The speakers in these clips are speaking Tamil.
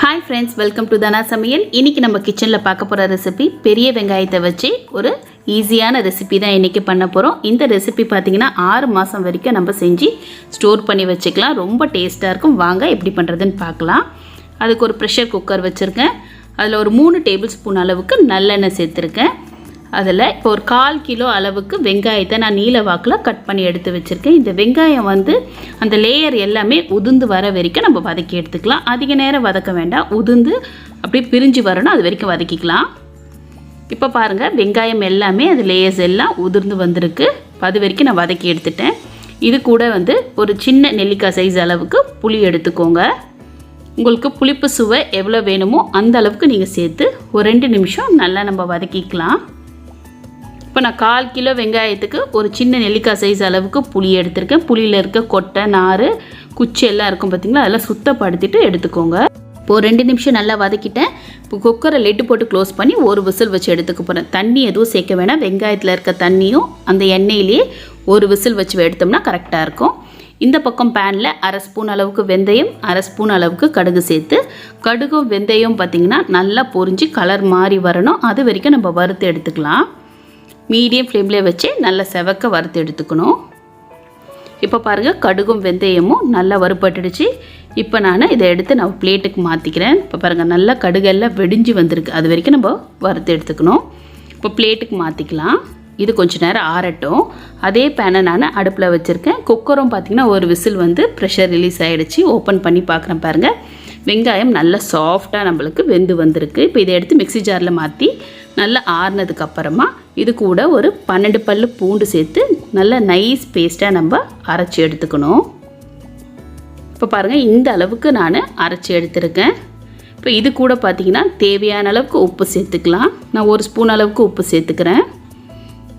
Hi friends welcome to Dhana சமையல் இன்றைக்கி நம்ம கிச்சனில் பார்க்க போகிற ரெசிபி பெரிய வெங்காயத்தை வச்சு ஒரு ஈஸியான ரெசிபி தான் இன்றைக்கி பண்ண போகிறோம் இந்த ரெசிபி பார்த்திங்கன்னா ஆறு மாதம் வரைக்கும் நம்ம செஞ்சு ஸ்டோர் பண்ணி வச்சுக்கலாம். ரொம்ப டேஸ்ட்டாக இருக்கும். வாங்க எப்படி பண்ணுறதுன்னு பார்க்கலாம். அதுக்கு ஒரு ப்ரெஷர் குக்கர் வச்சுருக்கேன். அதில் ஒரு மூணு டேபிள் ஸ்பூன் அளவுக்கு நல்லெண்ணெய் சேர்த்துருக்கேன். அதில் இப்போ ஒரு கால் கிலோ அளவுக்கு வெங்காயத்தை நான் நீல வாக்கில் கட் பண்ணி எடுத்து வச்சுருக்கேன். இந்த வெங்காயம் வந்து அந்த லேயர் எல்லாமே உதிர்ந்து வர வரைக்கும் நம்ம வதக்கி எடுத்துக்கலாம். அதிக நேரம் வதக்க வேண்டாம். உதிர்ந்து அப்படியே பிரிஞ்சு வரணும். அது வரைக்கும் வதக்கிக்கலாம். இப்போ பாருங்கள் வெங்காயம் எல்லாமே அது லேயர்ஸ் எல்லாம் உதிர்ந்து வந்திருக்கு. அது வரைக்கும் நான் வதக்கி எடுத்துட்டேன். இது கூட வந்து ஒரு சின்ன நெல்லிக்காய் சைஸ் அளவுக்கு புளி எடுத்துக்கோங்க. உங்களுக்கு புளிப்பு சுவை எவ்வளோ வேணுமோ அந்த அளவுக்கு நீங்கள் சேர்த்து ஒரு ரெண்டு நிமிஷம் நல்லா நம்ம வதக்கிக்கலாம். இப்போ நான் கால் கிலோ வெங்காயத்துக்கு ஒரு சின்ன நெல்லிக்காய் சைஸ் அளவுக்கு புளி எடுத்திருக்கேன். புளியில் இருக்க கொட்டை நார் குச்சி எல்லாம் இருக்கும் பார்த்தீங்களா அதெல்லாம் சுத்தப்படுத்திட்டு எடுத்துக்கோங்க. இப்போ ரெண்டு நிமிஷம் நல்லா வதக்கிட்டேன். இப்போ குக்கரை லெட்டு போட்டு க்ளோஸ் பண்ணி ஒரு விசில் வச்சு எடுத்துக்க போகிறேன் தண்ணி எதுவும் சேர்க்க வேணாம். வெங்காயத்தில் இருக்க தண்ணியும் அந்த எண்ணெயிலேயே ஒரு விசில் வச்சு எடுத்தோம்னா கரெக்டாக இருக்கும். இந்த பக்கம் பேனில் அரை ஸ்பூன் அளவுக்கு வெந்தயம் அரை ஸ்பூன் அளவுக்கு கடுகு சேர்த்து கடுகும் வெந்தயம் பார்த்திங்கன்னா நல்லா பொரிஞ்சு கலர் மாறி வரணும். அது வரைக்கும் நம்ம வறுத்து எடுத்துக்கலாம். மீடியம் ஃப்ளேமில் வச்சு நல்லா செவக்க வறுத்து எடுத்துக்கணும். இப்போ பாருங்கள் கடுகும் வெந்தயமும் நல்லா வறுபட்டுடுச்சு. இப்போ நான் இதை எடுத்து நான் பிளேட்டுக்கு மாற்றிக்கிறேன் இப்போ பாருங்கள் நல்லா கடுகெல்லாம் வெடிஞ்சு வந்திருக்கு. அது வரைக்கும் நம்ம வறுத்து எடுத்துக்கணும். இப்போ பிளேட்டுக்கு மாற்றிக்கலாம் இது கொஞ்சம் நேரம் ஆறட்டும். அதே பேனை நான் அடுப்பில் வச்சுருக்கேன். குக்கரும் பார்த்திங்கன்னா ஒரு விசில் வந்து ப்ரெஷர் ரிலீஸ் ஆகிடுச்சு ஓப்பன் பண்ணி பார்க்குறேன் பாருங்கள் வெங்காயம் நல்லா சாஃப்டாக நம்மளுக்கு வெந்து வந்திருக்கு. இப்போ இதை எடுத்து மிக்சி ஜாரில் மாற்றி நல்லா ஆறுனதுக்கப்புறமா இது கூட ஒரு பன்னெண்டு பல் பூண்டு சேர்த்து நல்லா நைஸ் பேஸ்ட்டாக நம்ம அரைச்சி எடுத்துக்கணும். இப்போ பாருங்கள் இந்த அளவுக்கு நான் அரைச்சி எடுத்திருக்கேன். இப்போ இது கூட பார்த்திங்கன்னா தேவையான அளவுக்கு உப்பு சேர்த்துக்கலாம். நான் ஒரு ஸ்பூன் அளவுக்கு உப்பு சேர்த்துக்கிறேன்.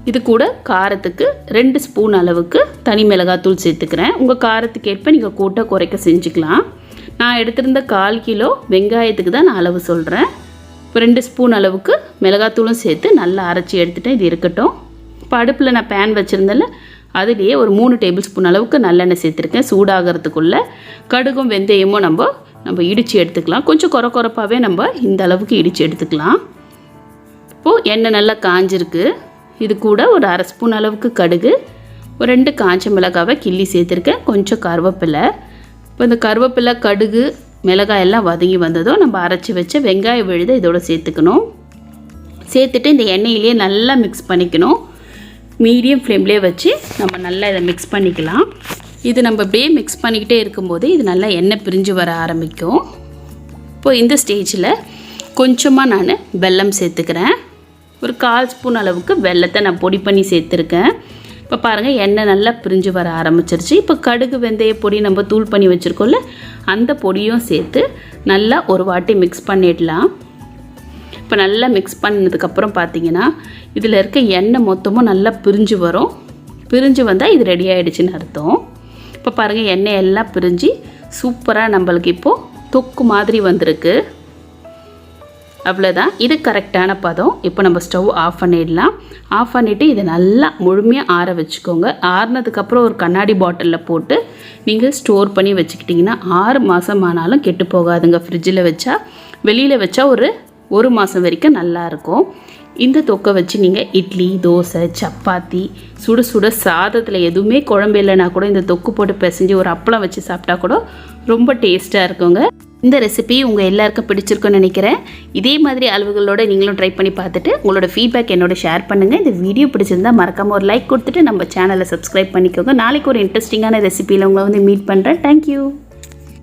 இது கூட காரத்துக்கு ரெண்டு ஸ்பூன் அளவுக்கு தனி மிளகாத்தூள் சேர்த்துக்கிறேன். உங்கள் காரத்துக்கு ஏற்ப நீங்கள் கூட்ட குறைக்க செஞ்சுக்கலாம். நான் எடுத்திருந்த கால் கிலோ வெங்காயத்துக்கு தான் நான் அளவு சொல்கிறேன் ரெண்டு ஸ்பூன் அளவுக்கு மிளகாத்தூளும் சேர்த்து நல்லா அரைச்சி எடுத்துகிட்டு இது இருக்கட்டும். இப்போ அடுப்பில் நான் பேன் வச்சுருந்தேன்ல அதுலேயே ஒரு மூணு டேபிள் ஸ்பூன் அளவுக்கு நல்லெண்ணெய் சேர்த்துருக்கேன். சூடாகிறதுக்குள்ளே கடுகும் வெந்தயமும் நம்ம நம்ம இடித்து எடுத்துக்கலாம். கொஞ்சம் குறை குறைப்பாகவே நம்ம இந்த அளவுக்கு இடித்து எடுத்துக்கலாம். இப்போது எண்ணெய் நல்லா காஞ்சிருக்கு. இது கூட ஒரு அரை ஸ்பூன் அளவுக்கு கடுகு ஒரு ரெண்டு காஞ்ச மிளகாவை கிள்ளி சேர்த்துருக்கேன். கொஞ்சம் கருவேப்பிலை. இப்போ இந்த கருவேப்பிலை கடுகு மிளகாய் எல்லாம் வதங்கி வந்ததும் நம்ம அரைச்சி வச்ச வெங்காய விழுதை இதோட சேர்த்துக்கணும். சேர்த்துட்டு இந்த எண்ணெயிலே நல்லா மிக்ஸ் பண்ணிக்கணும். மீடியம் ஃப்ளேம்லேயே வச்சு நம்ம நல்லா இதை மிக்ஸ் பண்ணிக்கலாம். இது நம்ம அப்படியே மிக்ஸ் பண்ணிக்கிட்டே இருக்கும்போது இது நல்லா எண்ணெய் பிரிஞ்சு வர ஆரம்பிக்கும். இப்போது இந்த ஸ்டேஜில் கொஞ்சமாக நான் வெல்லம் சேர்த்துக்கிறேன். ஒரு கால் ஸ்பூன் அளவுக்கு வெல்லத்தை நான் பொடி பண்ணி சேர்த்துருக்கேன். இப்போ பாருங்கள் எண்ணெய் நல்லா பிரிஞ்சு வர ஆரம்பிச்சிருச்சு. இப்போ கடுகு வெந்தய பொடி நம்ம தூள் பண்ணி வச்சுருக்கோம்ல அந்த பொடியும் சேர்த்து நல்லா ஒரு வாட்டி மிக்ஸ் பண்ணிடலாம். இப்போ நல்லா மிக்ஸ் பண்ணதுக்கப்புறம் பார்த்தீங்கன்னா இதில் இருக்க எண்ணெய் மொத்தமும் நல்லா பிரிஞ்சு வரும். பிரிஞ்சு வந்தால் இது ரெடி ஆகிடுச்சின்னு அர்த்தம். இப்போ பாருங்கள் எண்ணெய் எல்லாம் பிரிஞ்சு சூப்பராக நம்மளுக்கு இப்போது தொக்கு மாதிரி வந்திருக்கு. அவ்வளோதான் இது கரெக்டான பதம். இப்போ நம்ம ஸ்டவ் ஆஃப் பண்ணிடலாம். ஆஃப் பண்ணிவிட்டு இதை நல்லா முழுமையாக ஆற வச்சுக்கோங்க. ஆறுனதுக்கப்புறம் ஒரு கண்ணாடி பாட்டிலில் போட்டு நீங்கள் ஸ்டோர் பண்ணி வச்சுக்கிட்டிங்கன்னா ஆறு மாதம் ஆனாலும் கெட்டு போகாதுங்க. ஃப்ரிட்ஜில் வச்சா வெளியில் வச்சா ஒரு ஒரு மாதம் வரைக்கும் நல்லாயிருக்கும் இந்த தொக்கை வச்சு நீங்கள் இட்லி தோசை சப்பாத்தி சுட சுட சாதத்தில் எதுவுமே குழம்பு இல்லைனா கூட இந்த தொக்கு போட்டு பிசைஞ்சு ஒரு அப்பளம் வச்சு சாப்பிட்டா கூட ரொம்ப டேஸ்ட்டாக இருக்குங்க. இந்த ரெசிபி உங்கள் எல்லாருக்கும் பிடிச்சிருக்குன்னு நினைக்கிறேன். இதே மாதிரி அளவுகளோடு நீங்களும் ட்ரை பண்ணி பார்த்துட்டு உங்களோட ஃபீட்பேக் என்னோட ஷேர் பண்ணுங்கள் இந்த வீடியோ பிடிச்சிருந்தா மறக்காமல் ஒரு லைக் கொடுத்துட்டு நம்ம சேனலை சப்ஸ்கிரைப் பண்ணிக்கோங்க. நாளைக்கு ஒரு இன்ட்ரெஸ்டிங்கான ரெசிபியில் உங்களை வந்து மீட் பண்ணுறேன் தேங்க்யூ